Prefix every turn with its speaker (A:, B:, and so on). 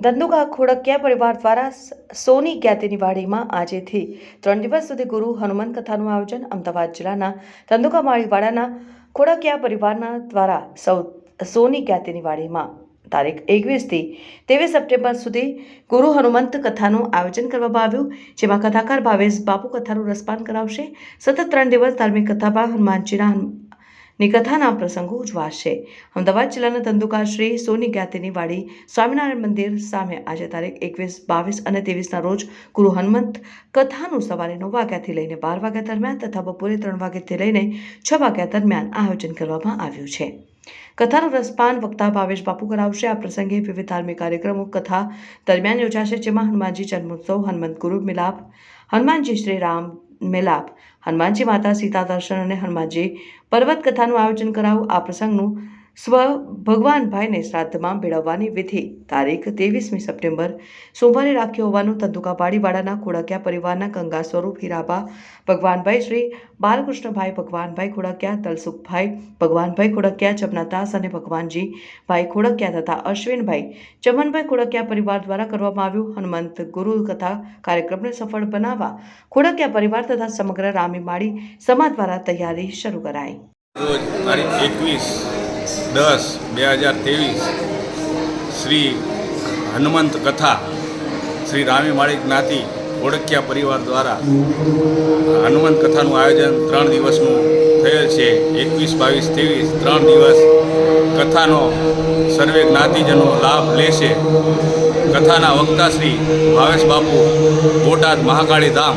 A: ધંધુકા ખોડકિયા પરિવાર દ્વારા સોની જ્ઞાતિની વાડીમાં આજેથી ત્રણ દિવસ સુધી ગુરુ હનુમાન કથાનું આયોજન અમદાવાદ જિલ્લાના ધંધુકા માળીવાડાના ખોડકિયા પરિવારના દ્વારા સૌ, સોની જ્ઞાતિની વાડીમાં તારીખ એકવીસથી ત્રેવીસ સપ્ટેમ્બર સુધી ગુરુ હનુમંત કથાનું આયોજન કરવામાં આવ્યું, જેમાં કથાકાર ભાવેશ બાપુ કથાનું રસપાન કરાવશે. સતત ત્રણ દિવસ ધાર્મિક કથામાં હનુમાનજીના હનુ- ની કથાના પ્રસંગો ઉજવાશે. અમદાવાદ જિલ્લાના ધંધુકાર શ્રી સોની જ્ઞાતિની વાડી સ્વામિનારાયણ મંદિર સામે આજે તારીખ એકવીસ, બાવીસ અને ત્રેવીસના રોજ ગુરુ હનુમંત કથાનું સવારે નવ વાગ્યાથી લઈને બાર વાગ્યા દરમિયાન તથા બપોરે ત્રણ વાગ્યાથી લઈને છ વાગ્યા દરમિયાન આયોજન કરવામાં આવ્યું છે. કથાનું રસપાન વક્તા ભાવેશ બાપુ કરાવશે. આ પ્રસંગે વિવિધ ધાર્મિક કાર્યક્રમો, કથા દરમિયાન યોજાશે, જેમાં હનુમાનજી જન્મોત્સવ, હનુમંત ગુરુ મિલાપ, હનુમાનજી શ્રી રામ મિલાપ. હનુમાનજી માતા સીતા દર્શન અને હનુમાનજી પર્વત કથાનું આયોજન કરાવું. આ પ્રસંગનું સ્વ ભગવાનભાઈને શ્રાદ્ધમાં ભેળવવાની વિધિ. તારીખ ત્રેવીસમી સપ્ટેમ્બર. સોમવારે રાખ્યો હોવાનું તંદુકા પાડીવાડાના ખોડકિયા પરિવારના ગંગા સ્વરૂપ હીરાબા, ભગવાનભાઈ શ્રી બાલકૃષ્ણભાઈ, ભગવાનભાઈ ખોડકિયા તલસુખભાઈ, ભગવાનભાઈ ખોડકિયા જમનાદાસ અને ભગવાનજી ભાઈ ખોડકિયા તથા અશ્વિનભાઈ, ચમનભાઈ ખોડકિયા પરિવાર દ્વારા કરવામાં આવ્યું હનુમંત ગુરુ કથા કાર્યક્રમને સફળ બનાવવા ખોડકિયા પરિવાર તથા સમગ્ર રામી માળી સમાજ દ્વારા તૈયારી શરૂ કરાઈ.
B: એકવીસ દસ, બે હજાર ત્રેવીસ, શ્રી હનુમંત કથા, શ્રી રામી માળી જ્ઞાતિ ઓળખ્યા પરિવાર દ્વારા હનુમંત કથાનું આયોજન ત્રણ દિવસનું થયેલ છે. એકવીસ, બાવીસ, ત્રેવીસ, ત્રણ દિવસ કથાનો સર્વે જ્ઞાતિજનો લાભ લેશે. કથાના વક્તા શ્રી ભાવેશ બાપુ બોટાદ મહાકાળી ધામ